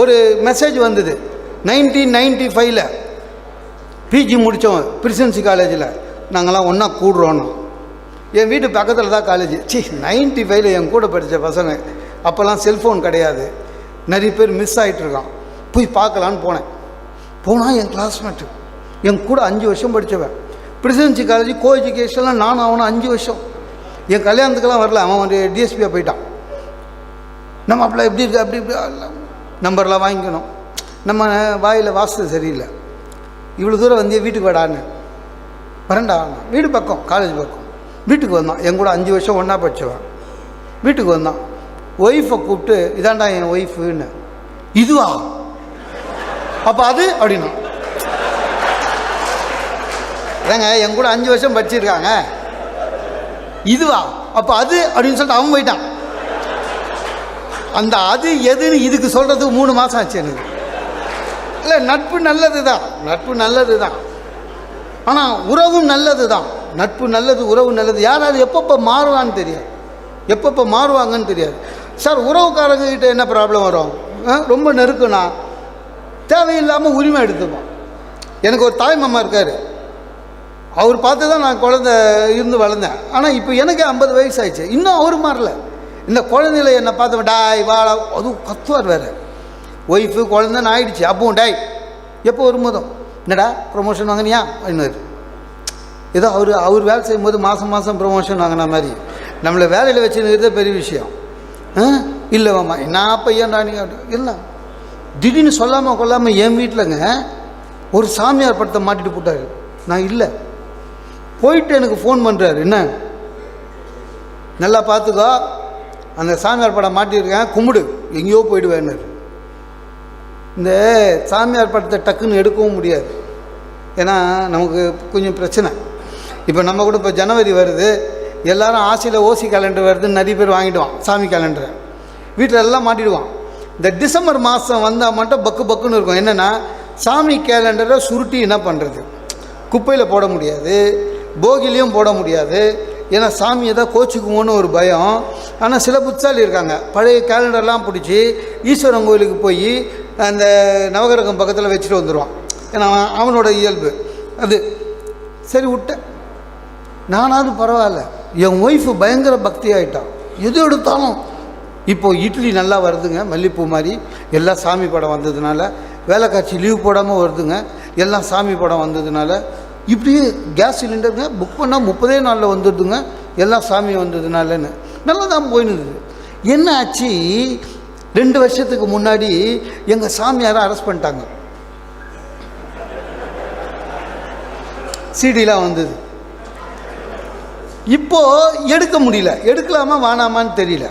ஒரு மெசேஜ் வந்தது. Nineteen ninety ஃபைவ்ல பிஜி முடித்தோம் பிரிசன்சி காலேஜில் நாங்களாம் ஒன்றா கூடுறோன்னு என் வீட்டு பக்கத்தில் தான் காலேஜ் சி நைன்டி ஃபைவ்ல என் கூட படித்த பசங்க. அப்போல்லாம் செல்ஃபோன் கிடையாது. நிறைய பேர் மிஸ் ஆகிட்டுருக்கான் போய் பார்க்கலான்னு போனேன். போனால் என் கிளாஸ்மேட்டு என் கூட அஞ்சு வருஷம் படித்தவன் பிரசிடென்சி காலேஜ் கோ எஜுகேஷன்லாம் நானும் அவனும் அஞ்சு வருஷம். என் கல்யாணத்துக்கெல்லாம் வரல. அவன் வந்து டிஎஸ்பியாக போயிட்டான். நம்ம அப்படிலாம் எப்படி இருக்கு அப்படி இப்படி நம்பர்லாம் வாங்கிக்கணும். நம்ம வாயில் வாசல் சரியில்லை. இவ்வளோ தூரம் வந்து வீட்டுக்கு வாடான்னு. வரண்டா வீடு பக்கம் காலேஜ் பக்கம். வீட்டுக்கு வந்தான். என் கூட அஞ்சு வருஷம் ஒன்றா படித்தவன் வீட்டுக்கு வந்தான். ஒய்ஃபை கூப்பிட்டு இதாண்டா என் ஒய்ஃபுன்னு இதுவா? அப்போ அது அப்படின்னா. ஏங்க என் கூட அஞ்சு வருஷம் படிச்சிருக்காங்க. இதுவா? அப்போ அது அப்படின்னு சொல்லிட்டு அவன் போயிட்டான். அந்த அது எதுன்னு இதுக்கு சொல்கிறதுக்கு மூணு மாதம் ஆச்சு எனக்கு. இல்லை நட்பு நல்லது தான் நட்பு நல்லது தான் ஆனால் உறவும் நல்லது தான் நட்பு நல்லது உறவு நல்லது. யாராவது எப்பப்போ மாறுவான்னு தெரியாது. எப்பப்போ மாறுவாங்கன்னு தெரியாது. சார் உறவுக்காரங்க கிட்ட என்ன ப்ராப்ளம் வரும்? ஆ, ரொம்ப நெருக்குனா தேவையில்லாமல் உரிமை எடுத்துப்போம். எனக்கு ஒரு தாய் மாமா இருக்கார். அவர் பார்த்து தான் நான் குழந்த இருந்து வளர்ந்தேன். ஆனால் இப்போ எனக்கு ஐம்பது வயசு ஆயிடுச்சு. இன்னும் அவர் மாறல. இந்த குழந்தையில என்னை பார்த்து டாய் வாழ அதுவும் கத்துவார் வேறு. ஒய்ஃபு குழந்தைன்னு ஆயிடுச்சு. அப்பவும் டாய் எப்போ வரும்போதும் என்னடா ப்ரொமோஷன் வாங்கினியா? இன்னொரு ஏதோ அவர் அவர் வேலை செய்யும்போது மாதம் மாதம் ப்ரொமோஷன் வாங்கின மாதிரி. நம்மளை வேலையில் வச்சுருக்கிறதே பெரிய விஷயம். ஆ? இல்லை மாமா நான் பையன்டா நீங்கள் இல்லை. திடீர்னு சொல்லாமல் கொள்ளாமல் என் வீட்டிலங்க ஒரு சாமியார் படத்தை மாட்டிட்டு போட்டார். நான் இல்லை. போயிட்டு எனக்கு ஃபோன் பண்ணுறாரு என்ன? நல்லா பார்த்துக்கோ அந்த சாமியார் படம் மாட்டியிருக்கேன் கும்பிடு எங்கேயோ போயிடுவேன்னு இந்த சாமியார் படத்தை டக்குன்னு எடுக்கவும் முடியாது. ஏன்னா நமக்கு கொஞ்சம் பிரச்சனை. இப்போ நம்ம கூட இப்போ ஜனவரி வருது எல்லாரும் ஆசையில் ஓசி கேலண்டர் வருதுன்னு நிறைய பேர் வாங்கிடுவான் சாமி கேலண்டரை வீட்டில் எல்லாம் மாட்டிடுவான். இந்த டிசம்பர் மாதம் வந்தால் மட்டும் பக்கு பக்குன்னு இருக்கும். என்னென்னா சாமி கேலண்டரை சுருட்டி என்ன பண்ணுறது குப்பையில் போட முடியாது போகிலையும் போட முடியாது ஏன்னா சாமி எதாவது கோச்சிக்குமோன்னு ஒரு பயம். ஆனால் சில புத்தாலி இருக்காங்க. பழைய கேலண்டர்லாம் பிடிச்சி ஈஸ்வரன் கோயிலுக்கு போய் அந்த நவகிரகம் பக்கத்தில் வச்சுட்டு வந்துடுவான் ஏன்னா அவனோட இயல்பு. அது சரி விட்டேன். நானாவது பரவாயில்ல. என் ஒய்ஃபு பயங்கர பக்தி ஆகிட்டான் எது எடுத்தாலும். இப்போது இட்லி நல்லா வருதுங்க மல்லிப்பூ மாதிரி. எல்லாம் சாமி படம் வந்ததுனால வேலைக்காட்சி லீவ் போடாமல் வருதுங்க. எல்லாம் சாமி படம் வந்ததுனால இப்படி கேஸ் சிலிண்டருங்க புக் பண்ணால் முப்பதே நாளில் வந்துடுதுங்க. எல்லாம் சாமி வந்ததுனாலன்னு. நல்லா தான் போயினுது. என்ன ஆச்சு? ரெண்டு வருஷத்துக்கு முன்னாடி எங்கள் சாமியாரை அரெஸ்ட் பண்ணிட்டாங்க. சிடிலாம் வந்தது. இப்போ எடுக்க முடியல. எடுக்கலாமா வேணாமான்னு தெரியல.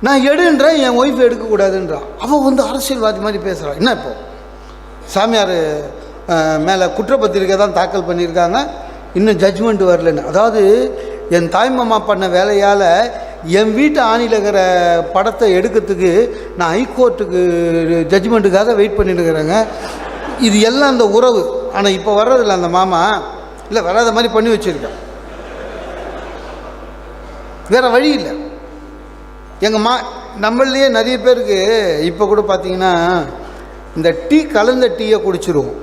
நான் எடுன்றேன் என் ஒய்ஃப் எடுக்கக்கூடாதுன்றான். அவள் வந்து அரசியல்வாதி மாதிரி பேசுகிறான் என்ன இப்போ? சாமியார் மேலே குற்றப்பத்திரிக்கை தான் தாக்கல் பண்ணியிருக்காங்க. இன்னும் ஜட்ஜ்மெண்ட் வரலன்னு. அதாவது என் தாய்மாமா பண்ண வேலையால் என் வீட்டு ஆணியில் இருக்கிற படத்தை எடுக்கிறதுக்கு நான் ஹைகோர்ட்டுக்கு ஜட்ஜ்மெண்ட்டுக்காக வெயிட் பண்ணிட்டுருக்கிறேங்க இது எல்லாம் அந்த உறவு. ஆனால் இப்போ வர்றதில்ல அந்த மாமா. இல்லை வராத மாதிரி பண்ணி வச்சுருக்கேன். வேறு வழி இல்லை. எங்கள் மா நம்மளையே நிறைய பேருக்கு இப்போ கூட பார்த்தீங்கன்னா இந்த டீ கலந்த டீயை குடிச்சிருவோம்.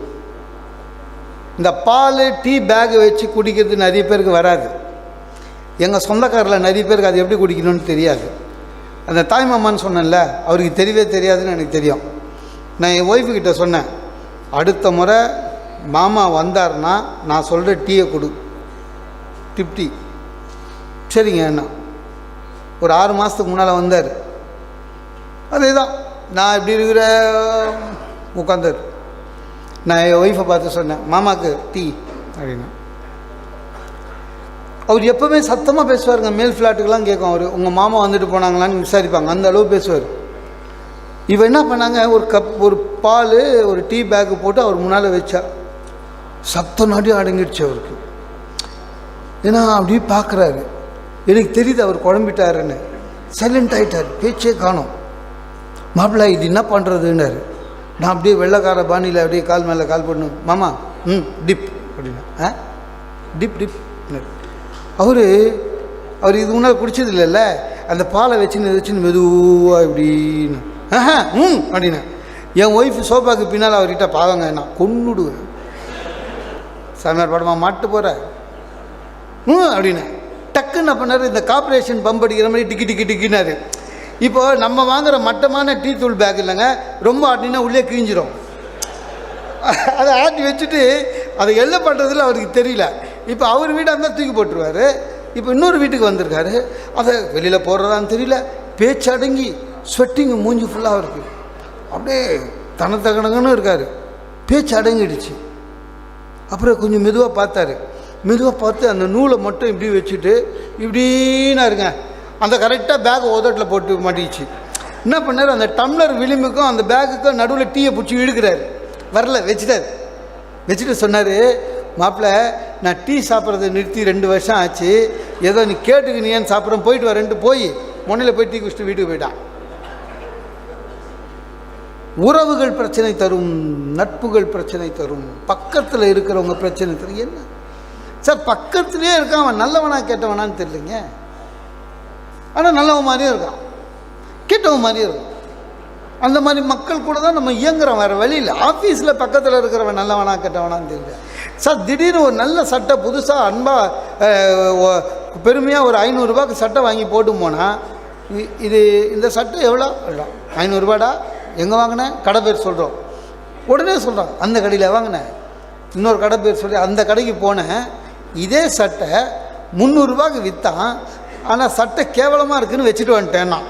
இந்த பால் டீ பேக் வச்சு குடிக்கிறது நிறைய பேருக்கு வராது. எங்கள் சொந்தக்காரில் நிறைய பேருக்கு அது எப்படி குடிக்கணும்னு தெரியாது. அந்த தாய்மாமான்னு சொன்னேன்ல அவருக்கு தெரியவே தெரியாதுன்னு எனக்கு தெரியும். நான் என் ஒய்ஃபுக்கிட்ட சொன்னேன் அடுத்த முறை மாமா வந்தார்னா நான் சொல்கிற டீயை கொடு. டிப் டீ சரிங்க என்ன ஒரு ஆறு மாதத்துக்கு முன்னால் வந்தார். அதே தான் நான் இப்படி இருக்கிற உட்காந்தார் நான் என் ஒய்ஃபை பார்த்து சொன்னேன் மாமாக்கு டீ அப்படின்னு. அவர் எப்போவுமே சத்தமாக பேசுவாருங்க. மேல் ஃப்ளாட்டுக்கெல்லாம் கேட்கும் அவர். உங்கள் மாமா வந்துட்டு போனாங்களான்னு விசாரிப்பாங்க. அந்த அளவு பேசுவார். இவன் என்ன பண்ணாங்க? ஒரு கப் ஒரு பால் ஒரு டீ பேக்கு போட்டு அவர் முன்னால் வச்சா. சத்தம் நாடி அடங்கிடுச்சு அவருக்கு. ஏன்னா அப்படியே பார்க்குறாரு எனக்கு தெரியுது அவர் குழம்பிட்டாருன்னு. சைலண்ட் ஆகிட்டார் பேச்சே காணும். மாப்பிள்ளை இது என்ன பண்ணுறதுன்னாரு நான் அப்படியே வெள்ளைக்கார பாணியில் அப்படியே கால் மேலே கால் பண்ணு மாமா ம் டிப் அப்படின்னா ஆ? Tip tip. அவர் அவர் இது முன்னால் குடிச்சது இல்லைல்ல? அந்த பாலை வச்சுன்னு வச்சுன்னு மெதுவாக இப்படின்னு. ஆஹா ம் அப்படின்னா. என் ஒய்ஃப் சோஃபாக்கு பின்னால் அவர்கிட்ட பாவங்க நான் கொண்டுடுவேன் சாமியார் படமா மாட்டு போகிற ம் அப்படின்னா. டக்குன்னு என்ன இந்த கார்ப்பரேஷன் பம்ப் அடிக்கிற மாதிரி டிக்கி டிக்கி டிக்கினாரு. இப்போ நம்ம வாங்குற மட்டமான டீ தூள் பேக் இல்லைங்க ரொம்ப ஆட்டினா உள்ளே கிழிஞ்சிரும். அதை ஆட்டி வச்சுட்டு அதை எல்லை பண்ணுறதுல அவருக்கு தெரியல. இப்போ அவர் வீடாக இருந்தால் தூக்கி போட்டுருவார். இப்போ இன்னொரு வீட்டுக்கு வந்திருக்காரு. அதை வெளியில் போடுறதான்னு தெரியல. பேச்சு அடங்கி மூஞ்சி ஃபுல்லாக இருக்கு. அப்படியே தனத்தகனங்கன்னு இருக்கார். பேச்சு அடங்கிடுச்சு. அப்புறம் கொஞ்சம் மெதுவாக பார்த்தாரு. மெதுவாக பார்த்து அந்த நூலை மட்டும் இப்படி வச்சுட்டு இப்படின்னா இருங்க. அந்த கரெக்டாக பேக் உதட்டில் போட்டு மாட்டிச்சு என்ன பண்ணார்? அந்த டம்ளர் விளிம்புக்கும் அந்த பேக்குக்கும் நடுவில் டீயை பிடிச்சி இழுக்கிறாரு. வரல வச்சுட்டார். வச்சுட்டு சொன்னார் மாப்பிள்ள நான் டீ சாப்பிட்றத நிறுத்தி ரெண்டு வருஷம் ஆச்சு. ஏதோ நீ கேட்டுக்கு நீ ஏன் சாப்பிட்றேன் போயிட்டு வரேன்ட்டு போய். முன்னையில் போய் டீ குடிச்சிட்டு வீட்டுக்கு போயிட்டான். உறவுகள் பிரச்சனை தரும் நட்புகள் பிரச்சனை தரும். பக்கத்தில் இருக்கிறவங்க பிரச்சனை தரும். என்ன? சார் பக்கத்துலேயே இருக்கான் அவன். நல்லவனா கேட்டவனான்னு தெரியலங்க. ஆனால் நல்லவன் மாதிரியும் இருக்கான். கெட்டவன் மாதிரியும் இருக்கான். அந்த மாதிரி மக்கள் கூட தான் நம்ம இயங்குறோம் வேறு வழியில் ஆஃபீஸில் பக்கத்தில் இருக்கிறவன் நல்லவனா கெட்டவனான்னு தெரியல. சார் திடீர்னு ஒரு நல்ல சட்டை புதுசாக அன்பாக பெருமையாக ஒரு ஐநூறுரூபாக்கு சட்டை வாங்கி போட்டு போனால் இது இந்த சட்டை எவ்வளோ? எவ்வளோ ஐநூறுரூபாடா எங்கே வாங்கினேன் கடை பேர் சொல்கிறோம் உடனே சொல்கிறோம் அந்த கடையில் வாங்கினேன் இன்னொரு கடை பேர் சொல்லி அந்த கடைக்கு போனேன் இதே சட்டை முந்நூறுரூபாய்க்கு விற்றான் ஆனால் சட்டை கேவலமாக இருக்குதுன்னு வச்சுட்டு வந்துட்டேன் நான்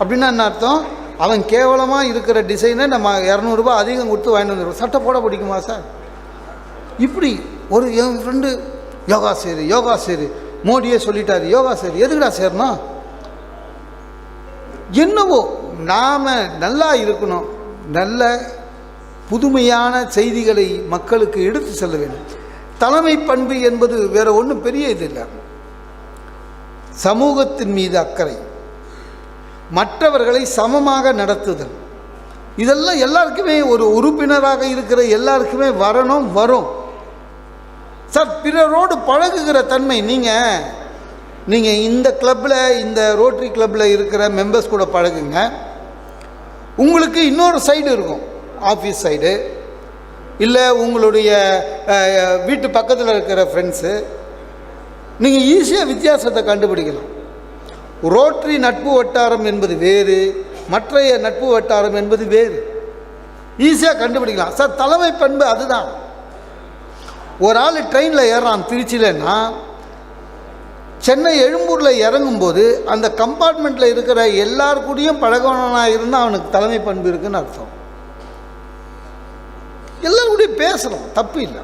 அப்படின்னா என்ன அர்த்தம்? அவன் கேவலமாக இருக்கிற டிசைனை நம்ம இரநூறுபா அதிகம் கொடுத்து வாங்கிட்டு வந்துடுவோம் சட்டை போட பிடிக்குமா சார்? இப்படி ஒரு என் ஃப்ரெண்டு யோகா சேரு யோகா சேரு மோடியே சொல்லிட்டாரு யோகா சேரு எதுக்குடா சேரணும் என்னவோ நாம் நல்லா இருக்கணும். நல்ல புதுமையான செய்திகளை மக்களுக்கு எடுத்து செல்ல வேண்டும். தலைமை பண்பு என்பது வேறு ஒன்றும் பெரிய இது இல்லை. சமூகத்தின் மீது அக்கறை. மற்றவர்களை சமமாக நடத்துதல். இதெல்லாம் எல்லாருக்குமே ஒரு உறுப்பினராக இருக்கிற எல்லாருக்குமே வரணும் வரும். சார் பிறரோடு பழகுகிற தன்மை நீங்கள் நீங்கள் இந்த கிளப்பில் இந்த ரோட்டரி கிளப்பில் இருக்கிற மெம்பர்ஸ் கூட பழகுங்க. உங்களுக்கு இன்னொரு சைடு இருக்கும். ஆஃபீஸ் சைடு இல்லை உங்களுடைய வீட்டு பக்கத்தில் இருக்கிற ஃப்ரெண்ட்ஸு நீங்கள் ஈஸியாக வித்தியாசத்தை கண்டுபிடிக்கலாம். ரோட்டரி நட்பு வட்டாரம் என்பது வேறு மற்றைய நட்பு வட்டாரம் என்பது வேறு. ஈஸியாக கண்டுபிடிக்கலாம். சார் தலைமை பண்பு அதுதான். ஒரு ஆள் ட்ரெயினில் ஏறான் திருச்சியிலன்னா சென்னை எழும்பூரில் இறங்கும்போது அந்த கம்பார்ட்மெண்ட்டில் இருக்கிற எல்லார் கூடயும் பழகவனாக இருந்தால் அவனுக்கு தலைமை பண்பு இருக்குன்னு அர்த்தம். எல்லாரும் கூடயும் பேசுகிறோம் தப்பு இல்லை.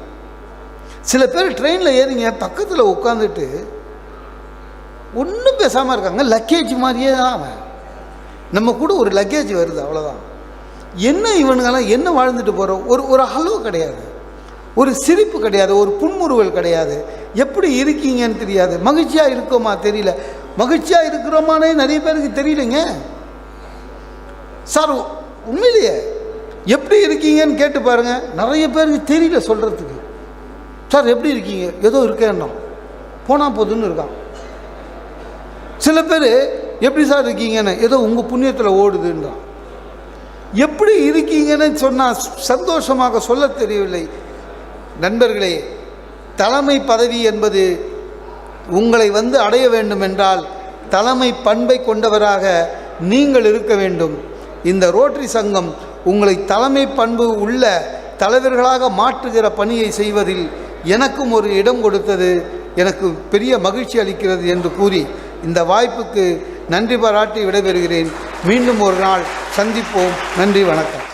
சில பேர் ட்ரெயினில் ஏறிங்க பக்கத்தில் உட்காந்துட்டு ஒன்றும் பேசாமல் இருக்காங்க. லக்கேஜ் மாதிரியே தான் அவன். நம்ம கூட ஒரு லக்கேஜ் வருது அவ்வளோதான் என்ன இவனுங்கெல்லாம் என்ன வாழ்ந்துட்டு போகிறோம் ஒரு ஒரு ஹலோ கிடையாது. ஒரு சிரிப்பு கிடையாது. ஒரு புன்முறுவல் கிடையாது. எப்படி இருக்கீங்கன்னு தெரியாது. மகிழ்ச்சியாக இருக்கோமா? தெரியல. மகிழ்ச்சியாக இருக்கிறோமானே நிறைய பேருக்கு தெரியலைங்க. சார் உண்மையிலேயே எப்படி இருக்கீங்கன்னு கேட்டு பாருங்கள் நிறைய பேருக்கு தெரியல சொல்கிறதுக்கு சார் எப்படி இருக்கீங்க? ஏதோ இருக்கேன்னா போனால் போதுன்னு இருக்கான். சில பேர் எப்படி சார் இருக்கீங்கன்னு? ஏதோ உங்கள் புண்ணியத்தில் ஓடுதுன்றான். எப்படி இருக்கீங்கன்னு சொன்னால் சந்தோஷமாக சொல்ல தெரியவில்லை. நண்பர்களே தலைமை பதவி என்பது உங்களை வந்து அடைய வேண்டும் என்றால் தலைமை பண்பை கொண்டவராக நீங்கள் இருக்க வேண்டும். இந்த ரோட்டரி சங்கம் உங்களை தலைமை பண்பு உள்ள தலைவர்களாக மாற்றுகிற பணியை செய்வதில் எனக்கும் ஒரு இடம் கொடுத்தது எனக்கு பெரிய மகிழ்ச்சி அளிக்கிறது என்று கூறி இந்த வாய்ப்புக்கு நன்றி பாராட்டி விடைபெறுகிறேன். மீண்டும் ஒரு நாள் சந்திப்போம். நன்றி வணக்கம்.